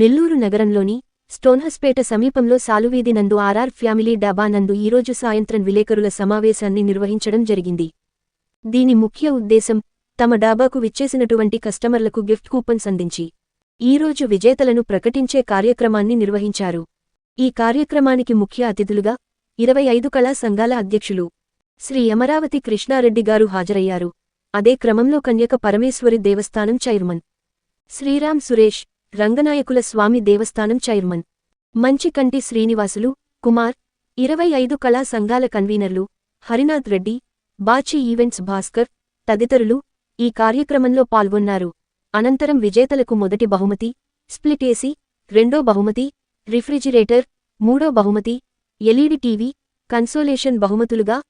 నెల్లూరు నగరంలోని స్టోన్హస్పేట సమీపంలో సాలువీధి నందు ఆర్ఆర్ ఫ్యామిలీ డాబా నందు ఈరోజు సాయంత్రం విలేకరుల సమావేశాన్ని నిర్వహించడం జరిగింది. దీని ముఖ్య ఉద్దేశం తమ డాబాకు విచ్చేసినటువంటి కస్టమర్లకు గిఫ్ట్ కూపన్స్ అందించి ఈరోజు విజేతలను ప్రకటించే కార్యక్రమాన్ని నిర్వహించారు. ఈ కార్యక్రమానికి ముఖ్య అతిథులుగా ఇరవై ఐదు కళా సంఘాల అధ్యక్షులు శ్రీ అమరావతి కృష్ణారెడ్డి గారు హాజరయ్యారు. అదే క్రమంలో కన్యక పరమేశ్వరి దేవస్థానం చైర్మన్ శ్రీరామ్ సురేష్ రంగనాయకుల స్వామి దేవస్థానం చైర్మన్. మంచికంటి శ్రీనివాసులు కుమార్ ఇరవై ఐదు కళా సంఘాల కన్వీనర్లు హరినాథ్ రెడ్డి బాచి ఈవెంట్స్ భాస్కర్ తదితరులు ఈ కార్యక్రమంలో పాల్గొన్నారు. అనంతరం విజేతలకు మొదటి బహుమతి స్ప్లిట్ ఏసీ రెండో బహుమతి రిఫ్రిజిరేటర్ మూడో బహుమతి ఎల్ఈడి టీవీ కన్సోలేషన్ బహుమతులుగా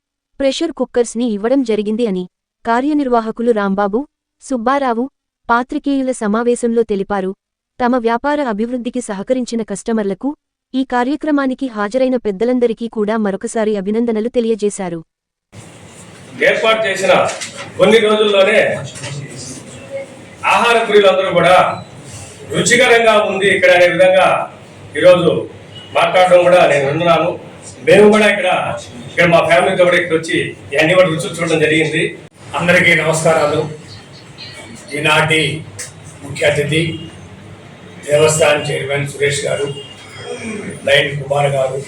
ప్రెషర్ కుక్కర్స్ని ఇవ్వడం జరిగింది అని కార్యనిర్వాహకులు రాంబాబు సుబ్బారావు పాత్రికేయుల సమావేశంలో తెలిపారు. తమ వ్యాపార అభివృద్ధికి సహకరించిన కస్టమర్లకు ఈ కార్యక్రమానికి హాజరైన పెద్దలందరికీ కూడా మరొకసారి అభినందనలు తెలియజేశారు. ఏర్పాటు చేసిన కొన్ని రోజుల్లోనే ఆహార ప్రియులందరూ కూడా రుచికరంగా ఉంది ఇక్కడ అనే విధంగా ఈరోజు మాట్లాడడం కూడా నేను విన్నాను మేము కూడా ఇక్కడ ఇక్కడ మా ఫ్యామిలీతో కూడా ఇక్కడ వచ్చి ఇవన్నీ కూడా రుచి చూడడం జరిగింది. అందరికీ నమస్కారాలు. ఈనాటి ముఖ్య అతిథి దేవస్థానం చైర్మన్ సురేష్ గారు లైన్ కుమార్ గారు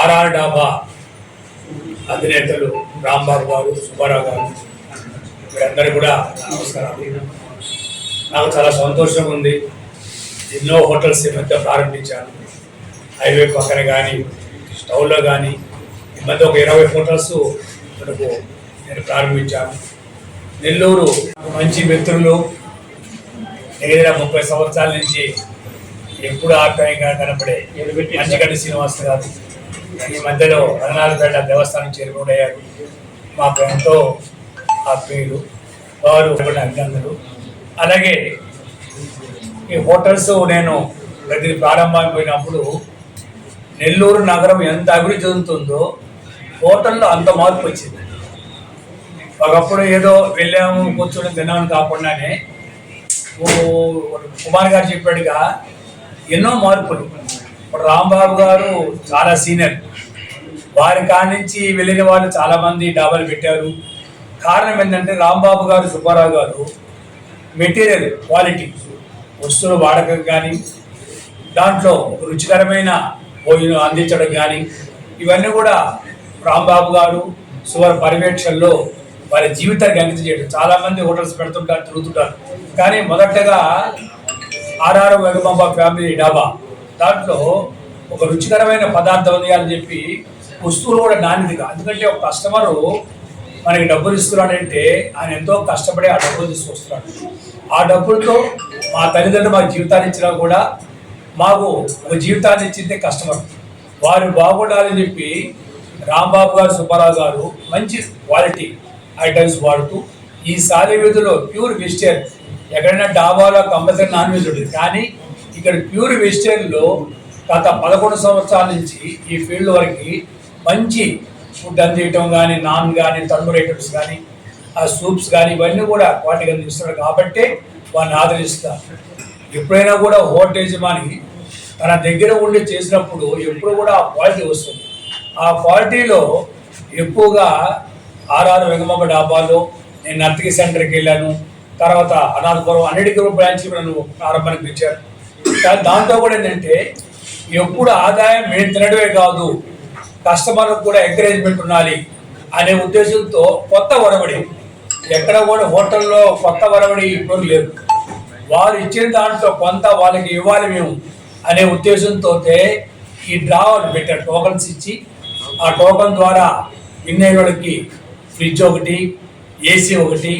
ఆర్ఆర్ డాబా అధినేతలు రాంబాబు గారు సుబ్బారావు గారు వీరందరూ కూడా నమస్కారాలు. నాకు చాలా సంతోషంగా ఉంది. ఎన్నో హోటల్స్ ఈ మధ్య ప్రారంభించాను. హైవే పక్కన కానీ స్టవ్లో కానీ ఈ మధ్య ఒక ఇరవై హోటల్స్ మనకు నేను ప్రారంభించాను. నెల్లూరు మంచి మిత్రులు ఏదైనా ముప్పై సంవత్సరాల నుంచి ఎప్పుడు ఆప్యాయంగా కనపడే మంచిగడ్డ శ్రీనివాస్ గారు ఈ మధ్యలో అరణాలపేట దేవస్థానం చేరుకోడయ్యారు మాకు ఎంతో ఆత్మీయులు వారు అభినందనలు. అలాగే ఈ హోటల్స్ నేను ప్రతి ప్రారంభమైపోయినప్పుడు నెల్లూరు నగరం ఎంత అభివృద్ధి చెందుతుందో హోటల్లో అంత మార్పు వచ్చింది. ఒకప్పుడు ఏదో వెళ్ళాము కూర్చొని తిన్నామని కాకుండానే కుమార్ గారు చెప్పాడుగా ఎన్నో మార్పులు. ఇప్పుడు రాంబాబు గారు చాలా సీనియర్. వారి కాడి నుంచి వెళ్ళిన వాళ్ళు చాలామంది డాబాలు పెట్టారు. కారణం ఏంటంటే రాంబాబు గారు సుబ్బారావు గారు మెటీరియల్ క్వాలిటీ వస్తువుల వాడకం కానీ దాంట్లో రుచికరమైన భోజనం అందించడం కానీ ఇవన్నీ కూడా రాంబాబు గారు సువర్ పర్యవేక్షణలో వారి జీవితానికి అంకితం చేయడం. చాలా మంది హోటల్స్ పెడుతుంటారు తిరుగుతుంటారు. కానీ మొదటగా ఆర్ఆర్ వెగమాంబ ఫ్యామిలీ డాబా. దాంట్లో ఒక రుచికరమైన పదార్థం ఉంది అని చెప్పి వస్తువులు కూడా నాణ్యతగా. ఎందుకంటే ఒక కస్టమరు మనకి డబ్బులు ఇస్తున్నాడంటే ఆయన ఎంతో కష్టపడి ఆ డబ్బులు తీసుకొస్తున్నాడు. ఆ డబ్బులతో మా తల్లిదండ్రులు మా జీవితాన్ని ఇచ్చినా కూడా మాకు ఒక జీవితాన్ని ఇచ్చిందే కస్టమర్. వారు బాగుండాలని చెప్పి రాంబాబు గారు సుబ్బారావు గారు మంచి క్వాలిటీ. ఐటమ్స్ వాడుతూ ఈ సాలి వీధిలో ప్యూర్ వెజిటేరియన్. ఎక్కడైనా డాబాలో కంపల్సరీ నాన్ వెజ్ ఉంటుంది. కానీ ఇక్కడ ప్యూర్ వెజిటేరియన్లో గత పదకొండు సంవత్సరాల నుంచి ఈ ఫీల్డ్ వరకు మంచి ఫుడ్ అందించడం కానీ నాన్ కానీ తండూరి ఐటమ్స్ కానీ ఆ సూప్స్ కానీ ఇవన్నీ కూడా క్వాలిటీగా అందిస్తున్నారు కాబట్టే వాడిని ఆదరిస్తారు ఎప్పుడైనా కూడా హోటల్ యజమాని తన దగ్గర ఉండి చేసినప్పుడు ఎప్పుడు కూడా ఆ క్వాలిటీ వస్తుంది. ఆ క్వాలిటీలో ఎక్కువగా ఆర్ఆర్ వెంగమ్మ డాబాలో నేను నర్తకి సెంటర్కి వెళ్ళాను. తర్వాత అనాథపురం అన్నిటికీ బ్రాంచ్లు నన్ను ప్రారంభానికి పిలిచారు దాంతో కూడా ఏంటంటే ఎప్పుడు ఆదాయం మేము తినడమే కాదు కస్టమర్లకు కూడా ఎంకరేజ్మెంట్ ఉండాలి అనే ఉద్దేశంతో కొత్త వరవడి ఎక్కడ కూడా హోటల్లో కొత్త వరవడి ఇప్పుడు లేదు. వారు ఇచ్చిన దాంట్లో కొంత వాళ్ళకి ఇవ్వాలి మేము అనే ఉద్దేశంతో ఈ డ్రావర్ పెట్టారు టోకన్స్ ఇచ్చి. ఆ టోకన్ ద్వారా విన్ వాళ్ళకి ఫ్రిడ్జ్ ఒకటి ఏసీ ఒకటి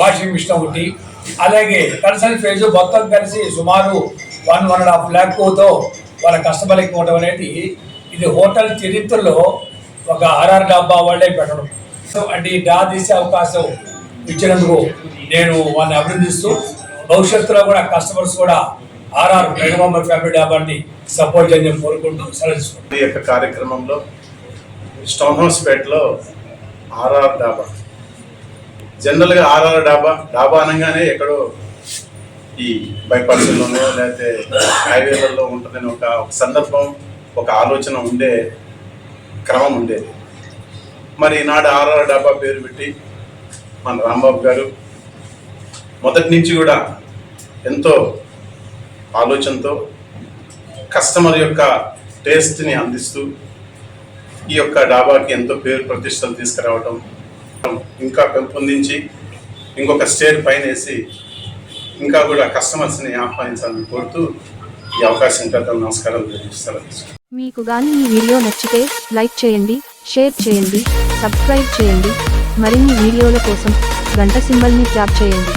వాషింగ్ మిషన్ ఒకటి. అలాగే కన్సల్ట్ ఫేజ్ మొత్తం కలిసి సుమారు వన్ వన్ అండ్ హాఫ్ ల్యాక్తో వాళ్ళ కస్టమర్లకు ఇవ్వడం అనేది ఇది హోటల్ చరిత్రలో ఒక ఆర్ఆర్ డబ్బా వాళ్ళే పెట్టడం. సో అంటే ఈ డా తీసే అవకాశం ఇచ్చినందుకు నేను వాళ్ళని అభినందిస్తూ భవిష్యత్తులో కూడా కస్టమర్స్ కూడా ఆర్ఆర్ మెగమాంబర్ ఫ్యామిలీ డాబాని సపోర్ట్ చేయని కోరుకుంటూ సెలవు ఈ యొక్క కార్యక్రమంలో స్టోన్ హౌస్పేటలో ఆర్ఆర్ డాబా. జనరల్గా ఆర్ఆర్ డాబా డాబా అనగానే ఎక్కడో ఈ బైపాస్లోనో లేకపోతే హైవేలలో ఉంటుందని ఒక ఒక సందర్భం ఒక ఆలోచన ఉండే క్రమం ఉండేది. మరి ఈనాడు ఆర్ఆర్ డాబా పేరు పెట్టి మన రాంబాబు గారు మొదటి నుంచి కూడా ఎంతో ఆలోచనతో కస్టమర్ యొక్క టేస్ట్ని అందిస్తూ ఈ యొక్క డాబాకి ఎంతో పేరు ప్రతిష్టలు తీసుకురావటం ఇంకా పెంపొందించి ఇంకొక స్టేర్ పైన వేసి ఇంకా కూడా కస్టమర్స్ని ఆహ్వానించాలని కోరుతూ ఈ అవకాశం ఇవ్వడం నమస్కారాలు తెలియజేస్తాను మీకు గాని ఈ వీడియో నచ్చితే లైక్ చేయండి షేర్ చేయండి సబ్స్క్రైబ్ చేయండి. మరిన్ని వీడియోల కోసం గంట సింబల్ని ట్యాప్ చేయండి.